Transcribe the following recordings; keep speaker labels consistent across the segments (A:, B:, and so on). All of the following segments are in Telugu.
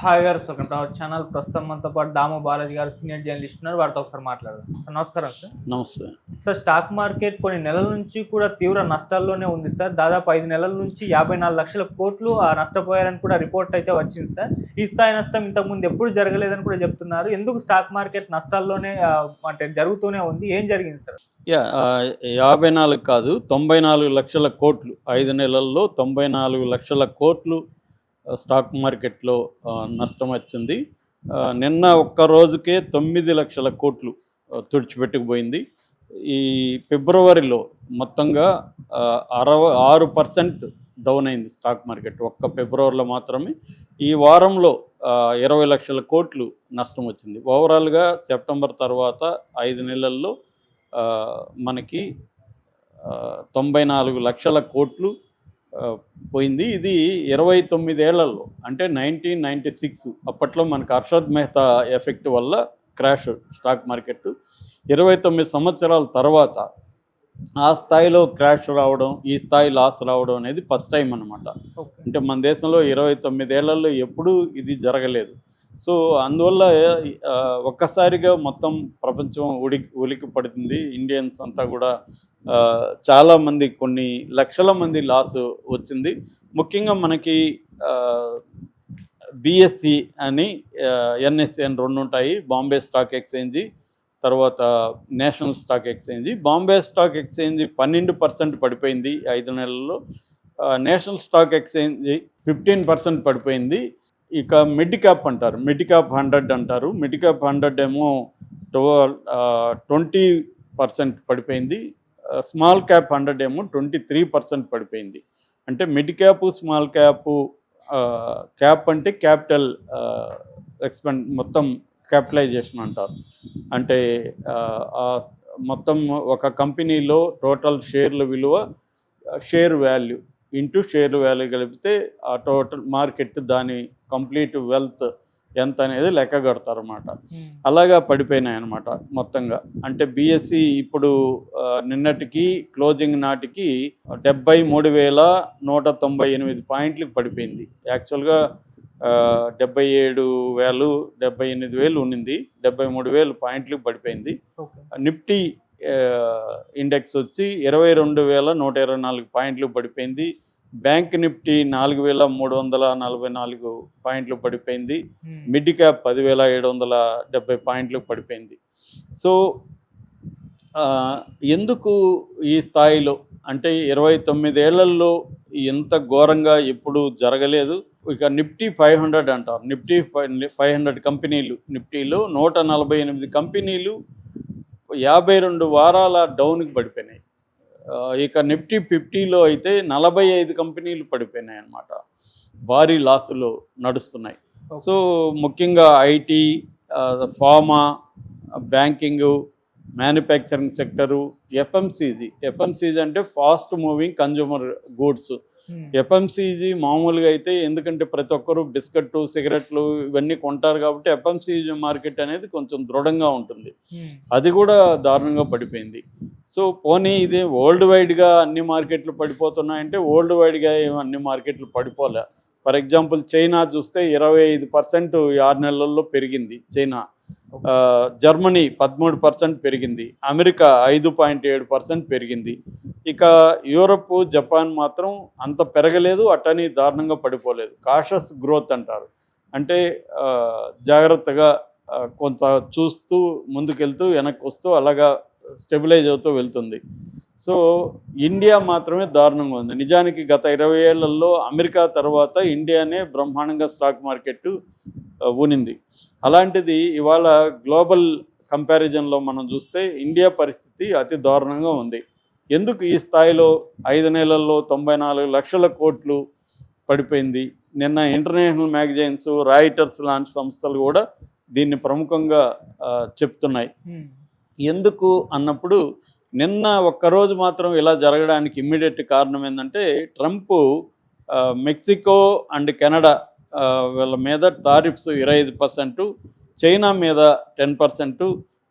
A: హాయ్ గారు వెల్కమ్ టు అవర్ ఛానల్. ప్రస్తుతం మనతో పాటు దాము బాలాజీ గారు సీనియర్ జర్నలిస్ట్ ఉన్నారు. వారితో ఒకసారి మాట్లాడదాం. సార్ నమస్కారం సార్.
B: నమస్తే.
A: సార్ స్టాక్ మార్కెట్ కొన్ని నెలల నుంచి కూడా తీవ్ర నష్టాల్లోనే ఉంది సార్. దాదాపు ఐదు నెలల నుంచి యాభై నాలుగు లక్షల కోట్లు ఆ నష్టపోయారని కూడా రిపోర్ట్ అయితే వచ్చింది సార్. ఈ స్థాయి నష్టం ఇంతకుముందు ఎప్పుడు జరగలేదని కూడా చెప్తున్నారు. ఎందుకు స్టాక్ మార్కెట్ నష్టాల్లోనే అంటే జరుగుతూనే ఉంది? ఏం జరిగింది సార్?
B: యా యాభై నాలుగు కాదు తొంభై నాలుగు లక్షల కోట్లు. ఐదు నెలల్లో తొంభై నాలుగు లక్షల కోట్లు స్టాక్ మార్కెట్లో నష్టం వచ్చింది. నిన్న ఒక్క రోజుకే తొమ్మిది లక్షల కోట్లు తుడిచిపెట్టుకుపోయింది. ఈ ఫిబ్రవరిలో మొత్తంగా అరవ అరవై ఆరు పర్సెంట్ డౌన్ అయింది స్టాక్ మార్కెట్. ఒక్క ఫిబ్రవరిలో మాత్రమే. ఈ వారంలో ఇరవై లక్షల కోట్లు నష్టం వచ్చింది. ఓవరాల్గా సెప్టెంబర్ తర్వాత ఐదు నెలల్లో మనకి తొంభై నాలుగు లక్షల కోట్లు పోయింది. ఇది ఇరవై తొమ్మిదేళ్ళలో అంటే నైన్టీన్ నైంటీ సిక్స్ అప్పట్లో మనకు హర్షద్ మెహతా ఎఫెక్ట్ వల్ల క్రాష్ స్టాక్ మార్కెట్ ఇరవై తొమ్మిది సంవత్సరాల తర్వాత ఆ స్థాయిలో క్రాష్ రావడం ఈ స్థాయి లాస్ రావడం అనేది ఫస్ట్ టైం అనమాట అంటే మన దేశంలో ఇరవై తొమ్మిదేళ్ళలో ఎప్పుడూ ఇది జరగలేదు. సో అందువల్ల ఒక్కసారిగా మొత్తం ప్రపంచం ఉడికి ఉలికి పడుతుంది ఇండియన్స్ అంతా కూడా చాలామంది కొన్ని లక్షల మంది లాస్ వచ్చింది. ముఖ్యంగా మనకి బిఎస్సి అని ఎన్ఎస్సి అని రెండు ఉంటాయి. బాంబే స్టాక్ ఎక్స్చేంజి తర్వాత national stock exchange. Bombay stock exchange పన్నెండు పర్సెంట్ పడిపోయింది ఐదు నెలల్లో. National stock exchange fifteen percent పడిపోయింది. ఇక మిడ్ అంటారు. మిడ్ హండ్రెడ్ అంటారు. మిడ్ హండ్రెడ్ ఏమో ట్వెల్వ్ ట్వంటీ పర్సెంట్ పడిపోయింది. స్మాల్ క్యాప్ హండ్రెడ్ ఏమో ట్వంటీ త్రీ పర్సెంట్ పడిపోయింది. అంటే mid cap small cap cap అంటే క్యాపిటల్ ఎక్స్పెండ్ మొత్తం క్యాపిటలైజేషన్ అంటారు. అంటే మొత్తం ఒక కంపెనీలో టోటల్ షేర్ల విలువ share value into share value కలిపితే ఆ టోటల్ మార్కెట్ దాని కంప్లీట్ వెల్త్ ఎంత అనేది లెక్క కడతారు అన్నమాట అలాగా పడిపోయినాయి అనమాట మొత్తంగా. అంటే బిఎస్సి ఇప్పుడు నిన్నటికి క్లోజింగ్ నాటికి డెబ్బై మూడు వేల నూట తొంభై ఎనిమిది పాయింట్లకు పడిపోయింది. యాక్చువల్గా డెబ్బై ఏడు వేలు డెబ్బై ఎనిమిది వేలు ఉన్నింది. డెబ్బై మూడు వేలు పాయింట్లకు పడిపోయింది. నిఫ్టీ ఇండెక్స్ వచ్చి ఇరవై రెండు వేల నూట ఇరవై నాలుగు పాయింట్లు పడిపోయింది. బ్యాంక్ నిఫ్టీ నాలుగు వేల మూడు వందల నలభై నాలుగు పాయింట్లు పడిపోయింది. మిడ్ క్యాప్ పదివేల ఏడు వందల డెబ్బై పాయింట్లు పడిపోయింది. సో ఎందుకు ఈ స్థాయిలో? అంటే ఇరవై తొమ్మిదేళ్ళలో ఎంత ఘోరంగా ఎప్పుడు జరగలేదు. ఇక నిఫ్టీ ఫైవ్ హండ్రెడ్ అంటారు. నిఫ్టీ ఫైవ్ హండ్రెడ్ కంపెనీలు. నిఫ్టీలో నూట నలభై ఎనిమిది కంపెనీలు యాభై రెండు వారాల డౌన్కి పడిపోయినాయి. ఇక నిఫ్టీ ఫిఫ్టీలో అయితే నలభై ఐదు కంపెనీలు పడిపోయినాయి అన్నమాట. భారీ లాసులు నడుస్తున్నాయి. సో ముఖ్యంగా IT pharma banking manufacturing sector FMCG. FMCG అంటే fast moving consumer goods. FMCG మామూలుగా అయితే ఎందుకంటే ప్రతి ఒక్కరు బిస్కెట్లు సిగరెట్లు ఇవన్నీ కొంటారు కాబట్టి ఎఫ్ఎంసీజీ మార్కెట్ అనేది కొంచెం దృఢంగా ఉంటుంది. అది కూడా దారుణంగా పడిపోయింది. సో పోనీ ఇది వరల్డ్ వైడ్గా అన్ని మార్కెట్లు పడిపోతున్నాయంటే వరల్డ్ వైడ్గా అన్ని మార్కెట్లు పడిపోలే. ఫర్ ఎగ్జాంపుల్ చైనా చూస్తే ఇరవై ఐదు పర్సెంట్ ఆరు నెలల్లో పెరిగింది చైనా. జర్మనీ పదమూడు పర్సెంట్ పెరిగింది అమెరికా ఐదు పాయింట్ ఏడు పర్సెంట్ పెరిగింది. ఇక యూరప్ జపాన్ మాత్రం అంత పెరగలేదు అట్టని దారుణంగా పడిపోలేదు. కాషస్ గ్రోత్ అంటారు. అంటే జాగ్రత్తగా కొంత చూస్తూ ముందుకెళ్తూ వెనక్కి వస్తూ అలాగా స్టెబిలైజ్ అవుతూ వెళ్తుంది. సో ఇండియా మాత్రమే దారుణంగా ఉంది. నిజానికి గత ఇరవై ఏళ్ళలో అమెరికా తర్వాత ఇండియానే బ్రహ్మాండంగా స్టాక్ మార్కెట్ ఊనింది. అలాంటిది ఇవాళ గ్లోబల్ కంపారిజన్లో మనం చూస్తే ఇండియా పరిస్థితి అతి దారుణంగా ఉంది. ఎందుకు ఈ స్థాయిలో ఐదు నెలల్లో తొంభై నాలుగు లక్షల కోట్లు పడిపోయింది? నిన్న ఇంటర్నేషనల్ మ్యాగజైన్స్ రాయిటర్స్ లాంటి సంస్థలు కూడా దీన్ని ప్రముఖంగా చెప్తున్నాయి. ఎందుకు అన్నప్పుడు నిన్న ఒక్కరోజు మాత్రం ఇలా జరగడానికి ఇమ్మీడియట్ కారణం ఏంటంటే ట్రంప్ మెక్సికో అండ్ కెనడా వీళ్ళ మీద టారిఫ్స్ ఇరవై ఐదు పర్సెంటు చైనా మీద టెన్ పర్సెంటు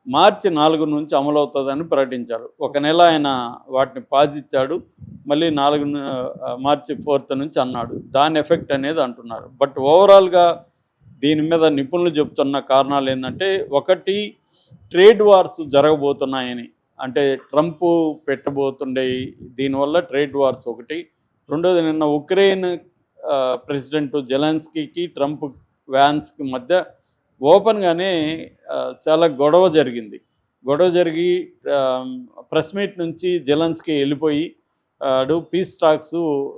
B: మార్చి నాలుగు నుంచి అమలవుతుందని ప్రకటించాడు ఒక నెల ఆయన వాటిని పాజిచ్చాడు మళ్ళీ నాలుగు మార్చి ఫోర్త్ నుంచి అన్నాడు. దాని ఎఫెక్ట్ అనేది అంటున్నారు. బట్ ఓవరాల్గా దీని మీద నిపుణులు చెప్తున్న కారణాలు ఏంటంటే ఒకటి ట్రేడ్ వార్స్ జరగబోతున్నాయని. అంటే ట్రంప్ పెట్టబోతుండే దీనివల్ల ట్రేడ్ వార్స్ ఒకటి. రెండోది నిన్న ఉక్రెయిన్ ప్రెసిడెంట్ జెలెన్స్కీకి ట్రంప్ వ్యాన్స్కి మధ్య ఓపెన్గానే చాలా గొడవ జరిగింది. గొడవ జరిగి ప్రెస్ మీట్ నుంచి జెలెన్స్కీ వెళ్ళిపోయి ఆడు పీస్ టాక్స్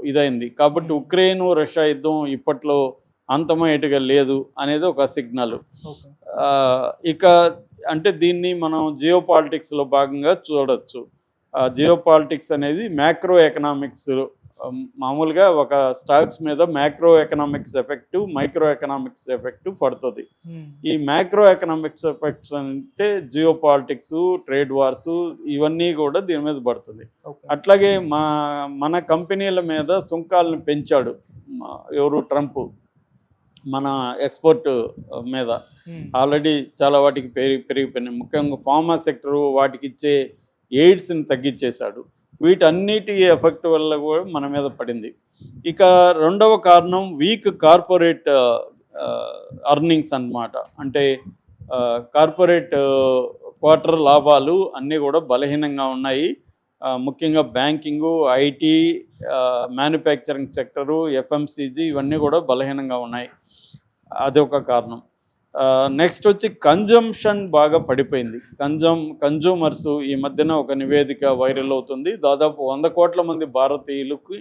B: ఇదైంది. కాబట్టి ఉక్రెయిన్ రష్యా యుద్ధం ఇప్పట్లో అంతమయ్యేట్టుగా లేదు అనేది ఒక సిగ్నల్. ఇక అంటే దీన్ని మనం జియో పాలిటిక్స్లో భాగంగా చూడొచ్చు. జియో పాలిటిక్స్ అనేది మ్యాక్రో ఎకనామిక్స్ మామూలుగా ఒక స్టాక్స్ మీద macro economics effect micro economics effect పడుతుంది ఈ మ్యాక్రో ఎకనామిక్స్ ఎఫెక్ట్స్ అంటే జియో పాలిటిక్స్ ట్రేడ్ వార్స్ ఇవన్నీ కూడా దీని మీద పడుతుంది. అట్లాగే మా మన కంపెనీల మీద సుంకాలను పెంచాడు ఎవరు ట్రంప్. మన ఎక్స్పోర్ట్ మీద. ఆల్రెడీ చాలా వాటికి పెరిగి పెరిగిపోయినాయి. ముఖ్యంగా ఫార్మా సెక్టర్ వాటికి ఇచ్చే ఎయిడ్స్ని తగ్గించేశాడు. వీటన్నిటి ఎఫెక్ట్ వల్ల కూడా మన మీద పడింది. ఇక రెండవ కారణం వీక్ కార్పొరేట్ అర్నింగ్స్ అన్నమాట. అంటే కార్పొరేట్ క్వార్టర్ లాభాలు అన్నీ కూడా బలహీనంగా ఉన్నాయి. ముఖ్యంగా banking IT manufacturing sector FMCG ఇవన్నీ కూడా బలహీనంగా ఉన్నాయి. అదొక కారణం. నెక్స్ట్ వచ్చి కన్జంప్షన్ బాగా పడిపోయింది. కన్జమ్ కన్జ్యూమర్స్ ఈ మధ్యన ఒక నివేదిక వైరల్ అవుతుంది. దాదాపు వంద కోట్ల మంది భారతీయులకి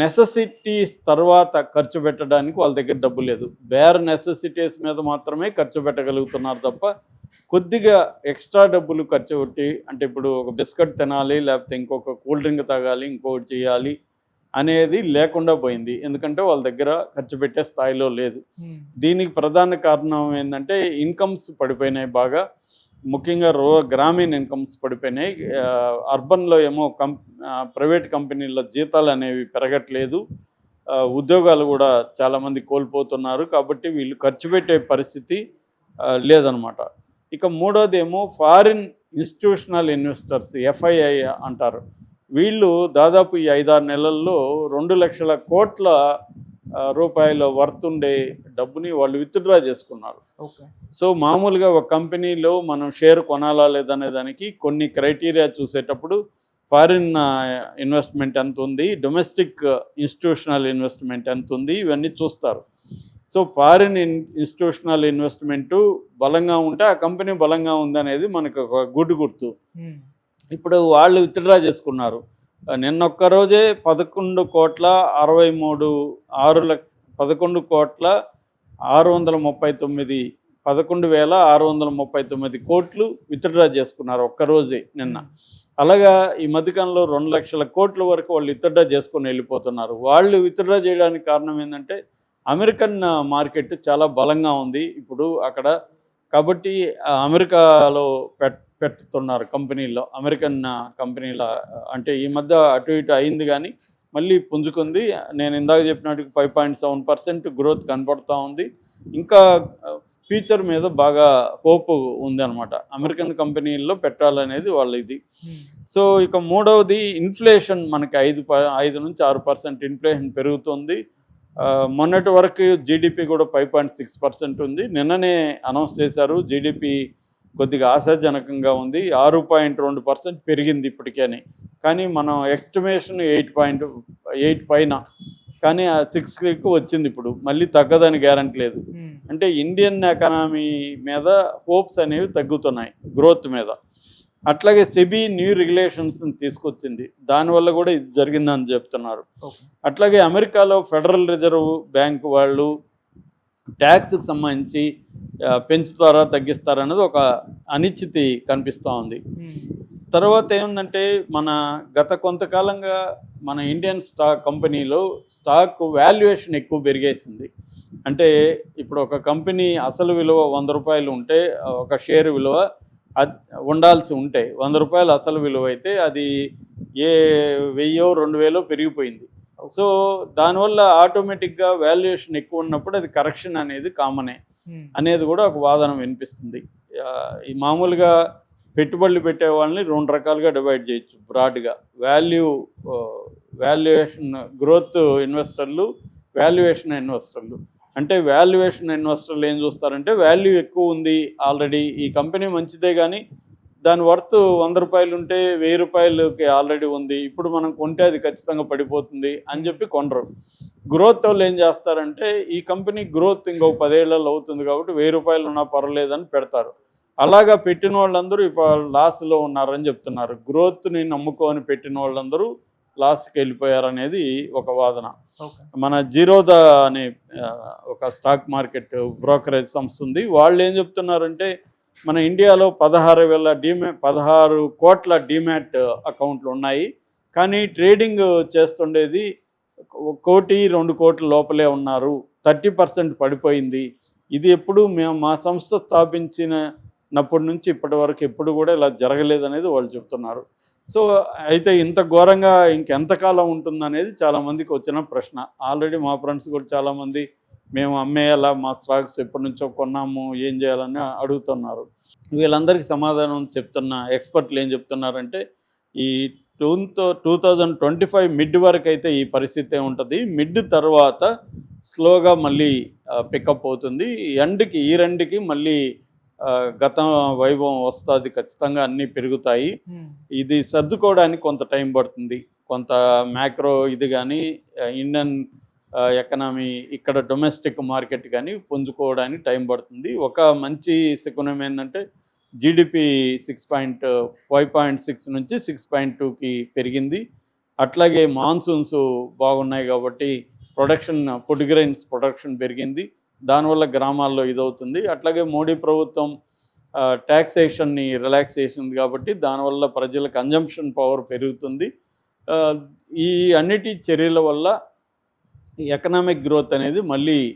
B: నెససిటీస్ తర్వాత ఖర్చు పెట్టడానికి వాళ్ళ దగ్గర డబ్బు లేదు. బేర్ నెససిటీస్ మీద మాత్రమే ఖర్చు పెట్టగలుగుతున్నారు తప్ప కొద్దిగా ఎక్స్ట్రా డబ్బులు ఖర్చు పెట్టి అంటే ఇప్పుడు ఒక బిస్కెట్ తినాలి లేకపోతే ఇంకొక కూల్ డ్రింక్ తాగాలి ఇంకొకటి చేయాలి అనేది లేకుండా పోయింది. ఎందుకంటే వాళ్ళ దగ్గర ఖర్చు పెట్టే స్థాయిలో లేదు. దీనికి ప్రధాన కారణం ఏంటంటే ఇన్కమ్స్ పడిపోయినాయి బాగా. ముఖ్యంగా రో గ్రామీణ ఇన్కమ్స్ పడిపోయినాయి. అర్బన్లో ఏమో కం ప్రైవేట్ కంపెనీల్లో జీతాలు అనేవి పెరగట్లేదు. ఉద్యోగాలు కూడా చాలామంది కోల్పోతున్నారు కాబట్టి వీళ్ళు ఖర్చు పెట్టే పరిస్థితి లేదనమాట. ఇక మూడోది ఏమో ఫారిన్ ఇన్స్టిట్యూషనల్ ఇన్వెస్టర్స్ ఎఫ్ఐఐ అంటారు. వీళ్ళు దాదాపు ఈ ఐదారు నెలల్లో రెండు లక్షల కోట్ల రూపాయల వర్త్ ఉండే డబ్బుని వాళ్ళు విత్డ్రా చేసుకున్నారు. సో మామూలుగా ఒక కంపెనీలో మనం షేర్ కొనాలా లేదనే దానికి కొన్ని క్రైటీరియా చూసేటప్పుడు ఫారిన్ ఇన్వెస్ట్మెంట్ ఎంత ఉంది డొమెస్టిక్ ఇన్స్టిట్యూషనల్ ఇన్వెస్ట్మెంట్ ఎంత ఉంది ఇవన్నీ చూస్తారు. So foreign in institutional investment బలంగా ఉంటే ఆ కంపెనీ బలంగా ఉందనేది మనకు ఒక గుడ్డు గుర్తు. ఇప్పుడు వాళ్ళు విత్డ్రా చేసుకున్నారు. నిన్న ఒక్క రోజే పదకొండు కోట్ల అరవై మూడు ఆరు లక్ష పదకొండు కోట్ల ఆరు వందల ముప్పై తొమ్మిది పదకొండు వేల ఆరు వందల ముప్పై తొమ్మిది కోట్లు విత్డ్రా చేసుకున్నారు ఒక్క రోజే నిన్న. అలాగా ఈ మధ్యకాలంలో రెండు లక్షల కోట్ల వరకు వాళ్ళు విత్డ్రా చేసుకొని వెళ్ళిపోతున్నారు. వాళ్ళు విత్డ్రా చేయడానికి కారణం ఏంటంటే అమెరికన్ మార్కెట్ చాలా బలంగా ఉంది. ఇప్పుడు అక్కడ కాబట్టి అమెరికాలో పెట్ పెట్టుతున్నారు కంపెనీల్లో అమెరికన్ కంపెనీల అంటే ఈ మధ్య అటు ఇటు అయింది కానీ మళ్ళీ పుంజుకుంది. నేను ఇందాక చెప్పినట్టు five point seven percent growth కనపడుతూ ఉంది. ఇంకా ఫ్యూచర్ మీద బాగా హోప్ ఉందన్నమాట. అమెరికన్ కంపెనీల్లో పెట్టాలనేది వాళ్ళ ఇది సో ఇక మూడవది ఇన్ఫ్లేషన్ మనకి ఐదు ప ఐదు నుంచి ఆరు పర్సెంట్ ఇన్ఫ్లేషన్ పెరుగుతుంది. మొన్నటి వరకు జీడిపి కూడా ఫైవ్ పాయింట్ సిక్స్ పర్సెంట్ ఉంది. నిన్ననే అనౌన్స్ చేశారు జీడిపి కొద్దిగా ఆశాజనకంగా ఉంది. ఆరు పాయింట్ రెండు పర్సెంట్ పెరిగింది ఇప్పటికేని. కానీ మనం ఎస్టిమేషన్ ఎయిట్ పాయింట్ ఎయిట్ పైన. కానీ ఆ సిక్స్కి వచ్చింది ఇప్పుడు. మళ్ళీ తగ్గదని గ్యారంటీ లేదు. అంటే ఇండియన్ ఎకానమీ మీద హోప్స్ అనేవి తగ్గుతున్నాయి గ్రోత్ మీద. అట్లాగే సెబీ న్యూ రెగ్యులేషన్స్ తీసుకొచ్చింది. దానివల్ల కూడా ఇది జరిగిందని చెప్తున్నారు. అట్లాగే అమెరికాలో ఫెడరల్ రిజర్వ్ బ్యాంక్ వాళ్ళు ట్యాక్స్కి సంబంధించి పెంచుతారా తగ్గిస్తారా అనేది ఒక అనిశ్చితి కనిపిస్తూ ఉంది. తర్వాత ఏముందంటే మన గత కొంతకాలంగా మన ఇండియన్ స్టాక్ కంపెనీలో స్టాక్ వాల్యుయేషన్ ఎక్కువ పెరిగేసింది. అంటే ఇప్పుడు ఒక కంపెనీ అసలు విలువ వంద రూపాయలు ఉంటే ఒక షేర్ విలువ ఉండాల్సి ఉంటే వంద రూపాయలు అసలు విలువ అయితే అది ఏ వెయ్యో రెండు వేలో పెరిగిపోయింది. సో దానివల్ల ఆటోమేటిక్గా వాల్యుయేషన్ ఎక్కువ ఉన్నప్పుడు అది కరెక్షన్ అనేది కామనే అనేది కూడా ఒక వాదన వినిపిస్తుంది. ఈ మామూలుగా పెట్టుబడులు పెట్టే వాళ్ళని రెండు రకాలుగా డివైడ్ చేయొచ్చు. బ్రాడ్గా వాల్యూ వాల్యుయేషన్ గ్రోత్ ఇన్వెస్టర్లు వాల్యుయేషన్ ఇన్వెస్టర్లు అంటే వాల్యుయేషన్ ఇన్వెస్టర్లు ఏం చూస్తారంటే వాల్యూ ఎక్కువ ఉంది ఆల్రెడీ ఈ కంపెనీ మంచిదే కానీ దాని వర్త్ వంద రూపాయలు ఉంటే వెయ్యి రూపాయలకి ఆల్రెడీ ఉంది. ఇప్పుడు మనం కొంటే అది ఖచ్చితంగా పడిపోతుంది అని చెప్పి కొనరు గ్రోత్ వాళ్ళు ఏం చేస్తారంటే ఈ కంపెనీ గ్రోత్ ఇంకో పదేళ్ళలో అవుతుంది కాబట్టి వెయ్యి రూపాయలు ఉన్నా పర్వాలేదని పెడతారు. అలాగా పెట్టిన వాళ్ళందరూ ఇప్పుడు లాస్లో ఉన్నారని చెప్తున్నారు. గ్రోత్ని నమ్ముకొని పెట్టిన వాళ్ళందరూ లాస్కి వెళ్ళిపోయారనేది ఒక వాదన. మన జీరోదా అనే ఒక స్టాక్ మార్కెట్ బ్రోకరేజ్ సంస్థ ఉంది. వాళ్ళు ఏం చెప్తున్నారంటే మన ఇండియాలో పదహారు వేల డిమే పదహారు కోట్ల డిమాట్ అకౌంట్లు ఉన్నాయి. కానీ ట్రేడింగ్ చేస్తుండేది కోటి రెండు కోట్ల లోపలే ఉన్నారు. థర్టీ పర్సెంట్ పడిపోయింది. ఇది ఎప్పుడు మేము మా సంస్థ స్థాపించినప్పటి నుంచి ఇప్పటి వరకు ఎప్పుడు కూడా ఇలా జరగలేదనేది వాళ్ళు చెప్తున్నారు. సో అయితే ఇంత ఘోరంగా ఇంకెంతకాలం ఉంటుందనేది చాలామందికి వచ్చిన ప్రశ్న. ఆల్రెడీ మా ఫ్రెండ్స్ కూడా చాలామంది మేము అమ్మేయాలా మా స్టాక్స్ ఎప్పటి నుంచో కొన్నాము ఏం చేయాలని అడుగుతున్నారు. వీళ్ళందరికీ సమాధానం చెప్తున్న ఎక్స్పర్ట్లు ఏం చెప్తున్నారంటే ఈ two two thousand twenty five mid వరకు అయితే ఈ పరిస్థితి ఉంటుంది. మిడ్ తర్వాత స్లోగా మళ్ళీ పికప్ అవుతుంది. ఎండ్కి ఈ రెండుకి మళ్ళీ గత వైభవం వస్తుంది ఖచ్చితంగా అన్నీ పెరుగుతాయి. ఇది సర్దుకోవడానికి కొంత టైం పడుతుంది. కొంత మ్యాక్రో ఇది కానీ ఇండియన్ ఎకనామీ ఇక్కడ డొమెస్టిక్ మార్కెట్ కానీ పుంజుకోవడానికి టైం పడుతుంది. ఒక మంచి శకునం ఏంటంటే GDP six point five point six నుంచి సిక్స్ పాయింట్ టూకి పెరిగింది. అట్లాగే మాన్సూన్స్ బాగున్నాయి కాబట్టి ప్రొడక్షన్ ఫుడ్ గ్రెయిన్స్ ప్రొడక్షన్ పెరిగింది. దానివల్ల గ్రామాల్లో ఇదవుతుంది. అట్లాగే మోడీ ప్రభుత్వం ట్యాక్సేషన్ని రిలాక్స్ చేసింది కాబట్టి దానివల్ల ప్రజల కన్జంప్షన్ పవర్ పెరుగుతుంది. ఈ అన్నిటి చర్యల వల్ల ఎకనామిక్ గ్రోత్ అనేది మళ్ళీ